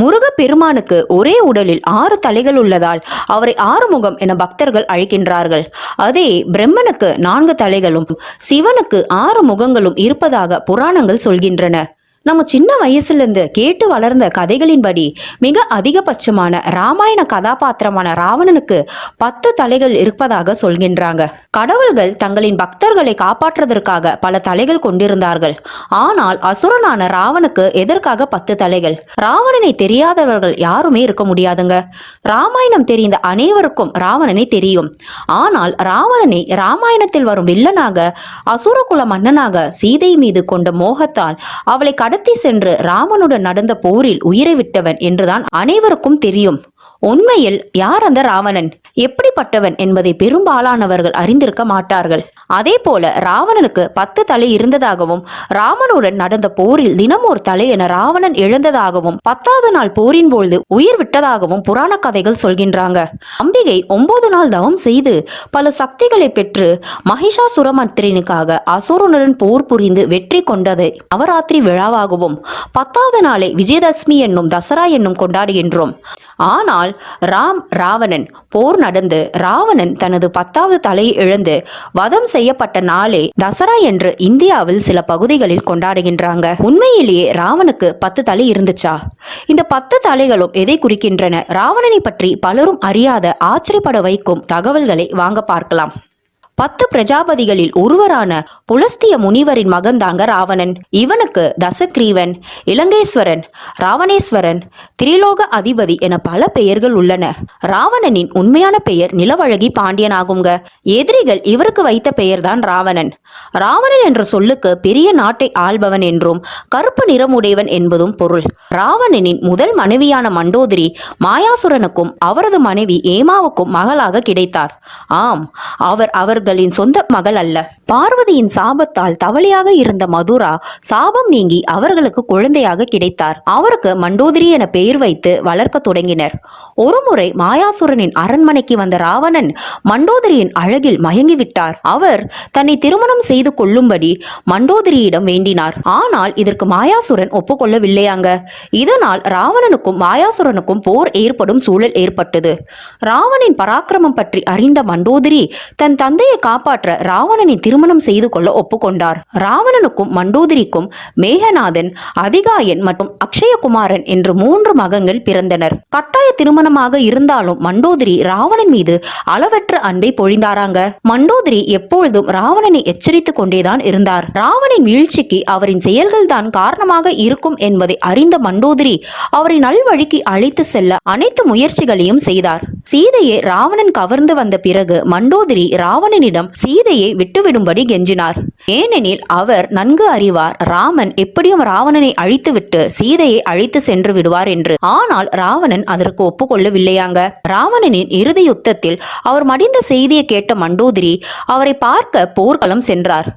முருகப்பெருமானுக்கு ஒரே உடலில் ஆறு தலைகள் உள்ளதால் அவரை ஆறுமுகம் என பக்தர்கள் அழைக்கின்றார்கள். அதே பிரம்மனுக்கு நான்கு தலைகளும் சிவனுக்கு ஆறு முகங்களும் இருப்பதாக புராணங்கள் சொல்கின்றன. நம்ம சின்ன வயசுல இருந்து கேட்டு வளர்ந்த கதைகளின்படி மிக அதிகபட்சமான ராமாயண கதாபாத்திரமான ராவணனுக்கு பத்து தலைகள் இருப்பதாக சொல்கின்றாங்க. கடவுள்கள் தங்களின் பக்தர்களை காப்பாற்றுவதற்காக பல தலைகள் கொண்டிருந்தார்கள். ஆனால் அசுரனான ராவனுக்கு எதற்காக பத்து தலைகள்? ராவணனை தெரியாதவர்கள் யாருமே இருக்க முடியாதுங்க. ராமாயணம் தெரிந்த அனைவருக்கும் ராவணனை தெரியும். ஆனால் ராவணனை ராமாயணத்தில் வரும் வில்லனாக அசுரகுல மன்னனாக சீதை மீது கொண்ட மோகத்தால் அவளை கடத்தி சென்று ராமனுடன் நடந்த போரில் உயிரை விட்டவன் என்றுதான் அனைவருக்கும் தெரியும். உண்மையில் யார் அந்த ராவணன்? எப்படிப்பட்டவன் என்பதை பெரும்பாலானவர்கள் அறிந்திருக்க மாட்டார்கள். அதே போல ராவணனுக்கு பத்து தலை இருந்ததாகவும் ராமனுடன் நடந்த போரில் தினம் ஒரு தலை என ராவணன் இழந்ததாகவும் பத்தாவது நாள் போரின் பொழுது உயிர் விட்டதாகவும் புராண கதைகள் சொல்கின்றாங்க. அம்பிகை ஒன்பது நாள் தவம் செய்து பல சக்திகளை பெற்று மகிஷாசுரமர்த்தினுக்காக அசுரனுடன் போர் புரிந்து வெற்றி கொண்டதை நவராத்திரி விழாவாகவும் பத்தாவது நாளை விஜயதசமி என்னும் தசரா என்னும் கொண்டாடுகின்றோம். ஆனால் ராம் ராவணன் போர் நடந்து ராவணன் தனது பத்தாவது தலையை இழந்து வதம் செய்யப்பட்ட நாளே தசரா என்று இந்தியாவில் சில பகுதிகளில் கொண்டாடுகின்றாங்க. உண்மையிலேயே ராவனுக்கு பத்து தலை இருந்துச்சா? இந்த பத்து தலைகளும் எதை குறிக்கின்றன? ராவணனை பற்றி பலரும் அறியாத ஆச்சரியப்பட வைக்கும் தகவல்களை வாங்க பார்க்கலாம். பத்து பிரஜாபதிகளில் ஒருவரான புலஸ்திய முனிவரின் மகன்தாங்க ராவணன். இவனுக்கு தசக்ரீவன் இலங்கேஸ்வரன் ராவணேஸ்வரன் திரிலோக அதிபதி என பல பெயர்கள் உள்ளன. ராவணனின் உண்மையான பெயர் நிலவழகி பாண்டியன் ஆகுங்க எதிரிகள் இவருக்கு வைத்த பெயர்தான் ராவணன். ராவணன் என்ற சொல்லுக்கு பெரிய நாட்டை ஆள்பவன் என்றும் கருப்பு நிறமுடையவன் என்பதும் பொருள். ராவணனின் முதல் மனைவியான மண்டோதரி மாயாசுரனுக்கும் அவரது மனைவி ஏமாவுக்கும் மகளாக கிடைத்தார். ஆம் அவர் அவர்களின் சொந்த மகள் அல்ல. பார்வதியின் சாபத்தால் தவளையாக இருந்த மதுரா சாபம் நீங்கி அவர்களுக்கு குழந்தையாக கிடைத்தார். அவருக்கு மண்டோதிரி என பெயர் வைத்து வளர்க்க தொடங்கினர். ஒருமுறை மாயாசுரனின் அரண்மனைக்கு வந்த ராவணன் மண்டோதரியின் அழகில் மயங்கிவிட்டார். அவர் தன்னை திருமணம் செய்து கொள்ளும்படி மண்டோதரியிடம் வேண்டினார். ஆனால் இதற்கு மாயாசுரன் ஒப்புக்கொள்ளவில்லையாங்க. இதனால் ராவணனுக்கும் மாயாசுரனுக்கும் போர் ஏற்படும் சூழல் ஏற்பட்டது. ராவணின் பராக்கிரமம் பற்றி அறிந்த மண்டோதரி தன் தந்தையை காப்பாற்ற ராவணனை திருமணம் செய்து கொள்ள ஒப்புக்கொண்டார். ராவணனுக்கும் மண்டோதரிக்கும் மேகநாதன் அதிகாயன் மற்றும் அக்ஷயகுமாரன் என்று மூன்று மகன்கள் பிறந்தனர். கட்டாய திருமணமாக இருந்தாலும் மண்டோதரி ராவணன் மீது அளவற்ற அன்பை பொழிந்தாராங்க. மண்டோதரி எப்பொழுதும் ராவணனை எச்சரித்துக் கொண்டேதான் இருந்தார். ராவணின் வீழ்ச்சிக்கு அவரின் செயல்கள் தான் காரணமாக இருக்கும் என்பதை அறிந்த மண்டோதரி அவரை நல்வழிக்கு அழைத்து செல்ல அனைத்து முயற்சிகளையும் செய்தார். சீதையை ராவணன் கவர்ந்து வந்த பிறகு மண்டோதரி ராவணனிடம் சீதையை விட்டுவிடும்படி கெஞ்சினார். ஏனெனில் அவர் நன்கு அறிவார். ராமன் எப்படியும் ராவணனை அழித்துவிட்டு சீதையை அழித்து சென்று விடுவார் என்று. ஆனால் ராவணன் அதற்கு ஒப்புக்கொள்ளவில்லையாங்க. ராவணனின் இறுதி யுத்தத்தில் அவர் மடிந்த செய்தியை கேட்ட மண்டோதிரி அவரை பார்க்க போர்க்களம் சென்றார்.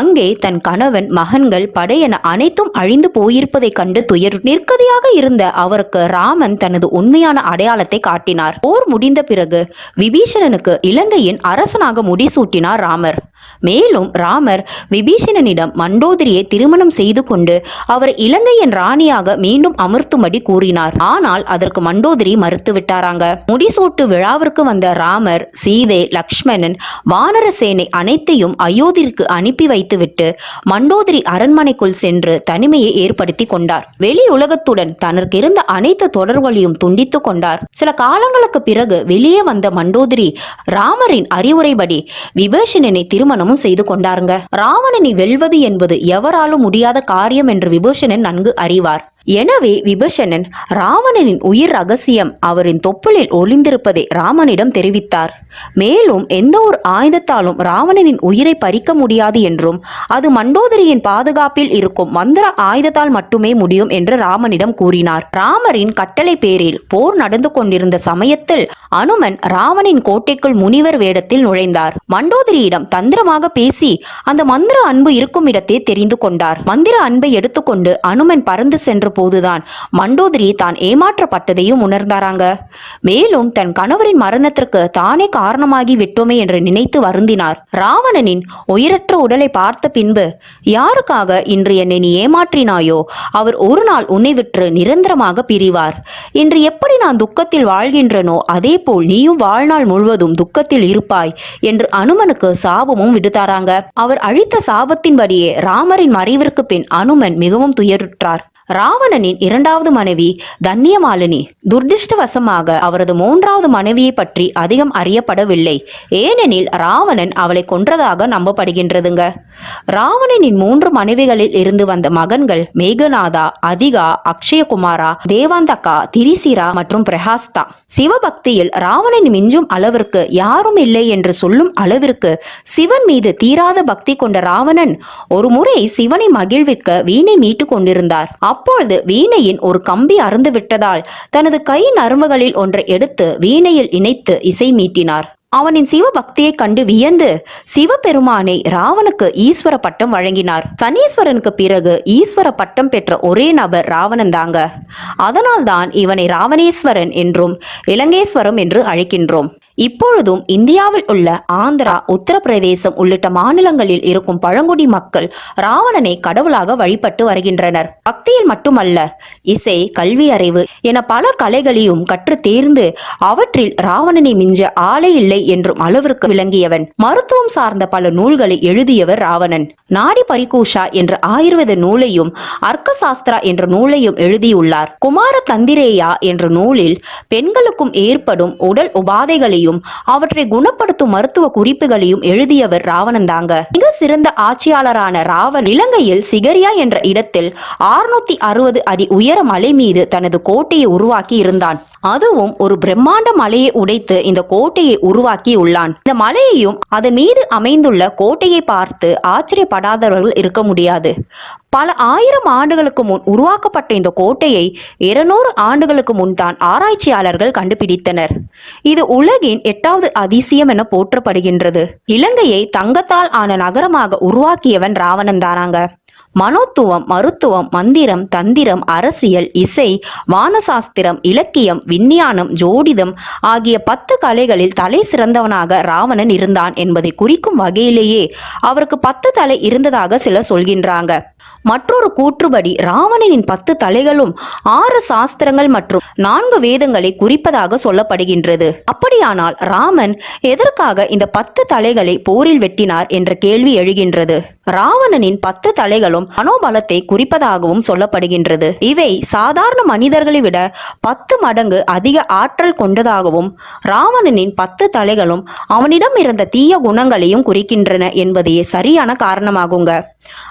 அங்கே தன் கணவன் மகன்கள் படையென அனைத்தும் அழிந்து போயிருப்பதைக் கண்டு துயர் நிற்கதியாக இருந்த அவருக்கு ராமன் தனது உண்மையான அடையாளத்தை காட்டினார். போர் முடிந்த பிறகு விபீஷணனுக்கு இலங்கையின் அரசனாக சூட்டினார் ராமர். மேலும் ராமர் விபீஷணனிடம் மண்டோதரியை திருமணம் செய்து கொண்டு அவர் இலங்கையின் ராணியாக மீண்டும் அமர்த்தும்படி கூறினார். ஆனால் அதற்கு மண்டோதரி மறுத்துவிட்டாராங்க முடிசூட்டு விழாவிற்கு வந்த ராமர் சீதை லக்ஷ்மணன் வானர சேனை அனைத்தையும் அயோத்திற்கு அனுப்பி வைத்துவிட்டு மண்டோதரி அரண்மனைக்குள் சென்று தனிமையை ஏற்படுத்தி கொண்டார். வெளி உலகத்துடன் தனக்கு இருந்த அனைத்து தொடர்புகளையும் துண்டித்துக் கொண்டார். சில காலங்களுக்கு பிறகு வெளியே வந்த மண்டோதரி ராமரின் அறிவுரைபடி விபீஷணனை திருமணமும் செய்து கொண்டாருங்க. ராவணனை வெல்வது என்பது எவராலும் முடியாத காரியம் என்று விபூஷணன் நன்கு அறிவார். எனவே விபஷணன் ராவணனின் உயிர் ரகசியம் அவரின் தொப்புளில் ஒளிந்திருப்பதை ராமனிடம் தெரிவித்தார். மேலும் எந்த ஒரு ஆயுதத்தாலும் ராவணனின் உயிரை பறிக்க முடியாது என்றும் அது மண்டோதரியின் பாதுகாப்பில் இருக்கும் மந்திர ஆயுதத்தால் மட்டுமே முடியும் என்று ராமனிடம் கூறினார். ராமரின் கட்டளை பேரில் போர் நடந்து கொண்டிருந்த சமயத்தில் அனுமன் ராவனின் கோட்டைக்குள் முனிவர் வேடத்தில் நுழைந்தார். மண்டோதரியிடம் தந்திரமாக பேசி அந்த மந்திர அன்பு இருக்கும் இடத்தை தெரிந்து கொண்டார். மந்திர அன்பை எடுத்துக்கொண்டு அனுமன் பறந்து சென்று போதுதான். மண்டோதரி தான் ஏமாற்றப்பட்டதையும் உணர்ந்தாராங்க. மேலும் தன் கணவரின் மரணத்திற்கு தானே காரணமாகி விட்டோமே என்று நினைத்து வருந்தினார். ராவணனின் உயிரற்ற உடலை பார்த்த பின்பு யாருக்காக இன்று என்னை நீ ஏமாற்றினாயோ? அவர் ஒரு நாள் உன்னை விற்று நிரந்தரமாக பிரிவார். இன்று எப்படி நான் துக்கத்தில் வாழ்கின்றனோ அதே போல் நீயும் வாழ்நாள் முழுவதும் துக்கத்தில் இருப்பாய் என்று அனுமனுக்கு சாபமும் விடுத்தாராங்க. அவர் அழித்த சாபத்தின்படியே ராமரின் மறைவிற்கு பின் அனுமன் மிகவும் துயருற்றார். ராவணனின் இரண்டாவது மனைவி தன்யமாலினி துர்திருஷ்டவசமாக அவரது மூன்றாவது மனைவியை பற்றி அதிகம் அறியப்படவில்லை. ஏனெனில் ராவணன் அவளை கொன்றதாக நம்பப்படுகின்றதுங்க. ராவணனின் மூன்று மனைவிகளில் இருந்து வந்த மகன்கள் மேகநாதா அதிகா அக்ஷயகுமாரா தேவாந்தகா திரிசிரா மற்றும் பிரகாஸ்தா சிவபக்தியில் ராவணன் மிஞ்சும் அளவிற்கு யாரும் இல்லை என்று சொல்லும் அளவிற்கு சிவன் மீது தீராத பக்தி கொண்ட ராவணன் ஒரு முறை சிவனை மகிழ்விக்க வீணை மீட்டுக் கொண்டிருந்தார். அப்பொழுது வீணையின் ஒரு கம்பி அறுந்து விட்டதால் தனது கை நரம்புகளில் ஒன்றை எடுத்து வீணையில் இணைத்து இசை மீட்டினார். அவனின் சிவபக்தியை கண்டு வியந்து சிவபெருமானை ராவனுக்கு ஈஸ்வர பட்டம் வழங்கினார். சனீஸ்வரனுக்கு பிறகு ஈஸ்வர பட்டம் பெற்ற ஒரே நபர் ராவணன் தாங்க. அதனால்தான் இவனை ராவணேஸ்வரன் என்றும் இலங்கேஸ்வரம் என்று அழைக்கின்றோம். இப்பொழுதும் இந்தியாவில் உள்ள ஆந்திரா உத்தரப்பிரதேசம் உள்ளிட்ட மாநிலங்களில் இருக்கும் பழங்குடி மக்கள் ராவணனை கடவுளாக வழிபட்டு வருகின்றனர். பக்தியில் மட்டுமல்ல இசை கல்வி அறிவு என பல கலைகளையும் கற்று தேர்ந்து அவற்றில் ராவணனை மிஞ்ச ஆளே இல்லை என்றும் அளவிற்கு விளங்கியவன். மருத்துவம் சார்ந்த பல நூல்களை எழுதியவர் ராவணன். நாடி பரிகூஷா என்ற ஆயுர்வேத நூலையும் அர்க்க சாஸ்திரா என்ற நூலையும் எழுதியுள்ளார். குமார தந்திரேயா என்ற நூலில் பெண்களுக்கும் ஏற்படும் உடல் உபாதைகளையும் அவற்றை குணப்படுத்தும் மருத்துவ குறிப்புகளையும் எழுதியவர் ராவணன் தாங்க மிக சிறந்த ஆட்சியாளரான ராவன் இலங்கையில் சிகரியா என்ற இடத்தில் ஆறுநூத்தி அறுபது அடி உயர மலை மீது தனது கோட்டையை உருவாக்கி இருந்தான். அதுவும் ஒரு பிரம்மாண்ட மலையை உடைத்து இந்த கோட்டையை உருவாக்கி உள்ளான். இந்த மலையையும் அதன் மீது அமைந்துள்ள கோட்டையை பார்த்து ஆச்சரியப்படாதவர்கள் இருக்க முடியாது. பல ஆயிரம் ஆண்டுகளுக்கு முன் உருவாக்கப்பட்ட இந்த கோட்டையை இருநூறு ஆண்டுகளுக்கு முன் தான் ஆராய்ச்சியாளர்கள் கண்டுபிடித்தனர். இது உலகின் எட்டாவது அதிசயம் என போற்றப்படுகின்றது. இலங்கையை தங்கத்தால் ஆன நகரமாக உருவாக்கியவன் ராவணன் தானாங்க. மனோத்துவம் மருத்துவம் மந்திரம் தந்திரம் அரசியல் இசை வானசாஸ்திரம் இலக்கியம் விஞ்ஞானம் ஜோடிதம் ஆகிய பத்து கலைகளில் தலை சிறந்தவனாக ராவணன் இருந்தான் என்பதை குறிக்கும் வகையிலேயே அவருக்கு பத்து தலை இருந்ததாக சிலர் சொல்கின்றாங்க. மற்றொரு கூற்றுப்படி ராவணனின் பத்து தலைகளும் ஆறு சாஸ்திரங்கள் மற்றும் நான்கு வேதங்களை குறிப்பதாக சொல்லப்படுகின்றது. அப்படியானால் ராமன் எதற்காக இந்த பத்து தலைகளை போரில் வெட்டினார் என்ற கேள்வி எழுகின்றது. ராவணனின் பத்து தலைகளும் மனோபலத்தை குறிப்பதாகவும் சொல்லப்படுகின்றது. இவை சாதாரண மனிதர்களை விட பத்து மடங்கு அதிக ஆற்றல் கொண்டதாகவும் ராவணனின் பத்து தலைகளும் அவனிடம் இருந்த தீய குணங்களையும் குறிக்கின்றன என்பதே சரியான காரணமாகுங்க.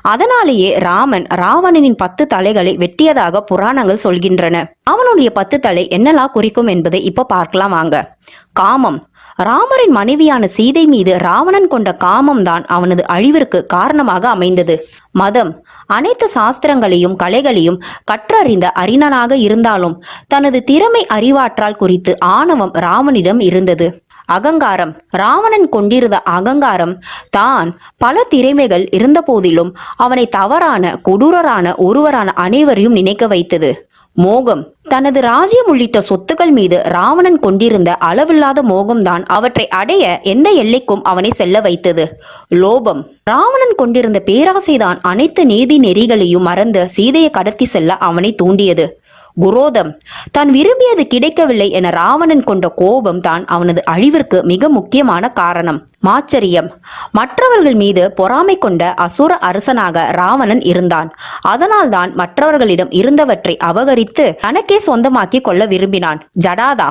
அதனாலேயே ராமன் ராவணனின் பத்து தலைகளை வெட்டியதாக புராணங்கள் சொல்கின்றன. அவனுடைய பத்து தலை என்னெல்லாம் குறிக்கும் என்பதை இப்ப பார்க்கலாம் வாங்க. காமம். ராமரின் மனைவியான சீதை மீது ராவணன் கொண்ட காமம்தான் அவனது அழிவிற்கு காரணமாக அமைந்தது. மதம். அனைத்து சாஸ்திரங்களையும் கலைகளையும் கற்றறிந்த அறிஞனாக இருந்தாலும் தனது திறமை அறிவாற்றால் குறித்து ஆணவம் ராமனிடம் இருந்தது. அகங்காரம். ராவணன் கொண்டிருந்த அகங்காரம் தான் பல திறமைகள் இருந்த போதிலும் அவனை தவறான கொடூரரான ஒருவரான அனைவரையும் நினைக்க வைத்தது. மோகம். தனது ராஜ்யம் உள்ளிட்ட சொத்துக்கள் மீது ராவணன் கொண்டிருந்த அளவில்லாத மோகம்தான் அவற்றை அடைய எந்த எல்லைக்கும் அவனை செல்ல வைத்தது. லோபம். ராவணன் கொண்டிருந்த பேராசைதான் அனைத்து நீதி நெறிகளையும் மறந்து சீதையை கடத்தி செல்ல அவனை தூண்டியது. குரோதம். தான் விரும்பியது கிடைக்கவில்லை என ராவணன் கொண்ட கோபம் தான் அவனது அழிவிற்கு மிக முக்கியமான காரணம். மாச்சரியம். மற்றவர்கள் மீது பொறாமை கொண்ட அசுர அரசனாக ராவணன் இருந்தான். அதனால்தான் மற்றவர்களிடம் இருந்தவற்றை அபகரித்து தனக்கே சொந்தமாக்கி கொள்ள விரும்பினான். ஜடாதா.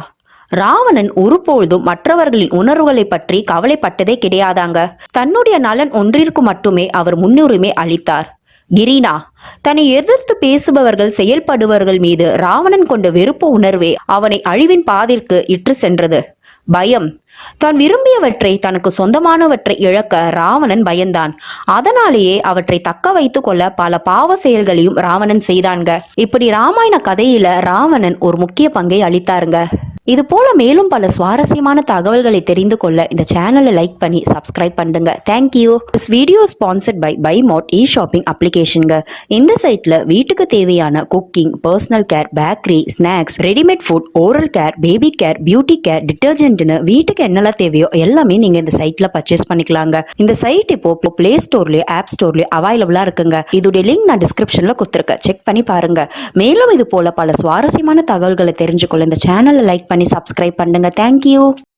ராவணன் ஒருபொழுதும் மற்றவர்களின் உணர்வுகளை பற்றி கவலைப்பட்டதே கிடையாதாங்க. தன்னுடைய நலன் ஒன்றிற்கு மட்டுமே அவர் முன்னுரிமை அளித்தார். கிரீனா தன்னை எதிர்த்து பேசுபவர்கள் செயல்படுபவர்கள் மீது ராவணன் கொண்ட வெறுப்பு உணர்வே அவனை அழிவின் பாதிற்கு இட்டு சென்றது. பயம் தான் விரும்பியவற்றை தனக்கு சொந்தமானவற்றை இழக்க ராவணன் பயந்தான். அதனாலேயே அவற்றை தக்க வைத்து கொள்ள பல பாவ செயல்களையும் ராவணன் செய்தாங்க இப்படி ராமாயண கதையில ராவணன் ஒரு முக்கிய பங்கை அளித்தாருங்க. இது போல மேலும் பல சுவாரஸ்யமான தகவல்களை தெரிந்து கொள்ள இந்த சேனலை லைக் பண்ணி சப்ஸ்கிரைப் பண்ணுங்க. Thank you this video sponsored by by mod e shopping அப்ளிகேஷனுங்க இந்த சைட்ல வீட்டுக்கு தேவையான cooking personal care bakery snacks readymade food oral care baby care beauty care டிட்டர்ஜென்ட்னு வீட்டுக்கு என்னெல்லாம் தேவையோ எல்லாமே நீங்க இந்த சைட்ல பர்ச்சேஸ் பண்ணிக்கலாங்க. இந்த சைட் இப்போ பிளே ஸ்டோர்லயோ ஆப் ஸ்டோர்லயோ அவைலபிளா இருக்குங்க. இதோடைய லிங்க் நான் டிஸ்கிரிப்ஷன்ல கொடுத்துருக்கேன். செக் பண்ணி பாருங்க. மேலும் இது போல பல சுவாரஸ்யமான தகவல்களை தெரிஞ்சுக்கொள்ள இந்த சேனலை லைக் பண்ணி சப்ஸ்கிரைப் பண்ணுங்க. தேங்க்யூ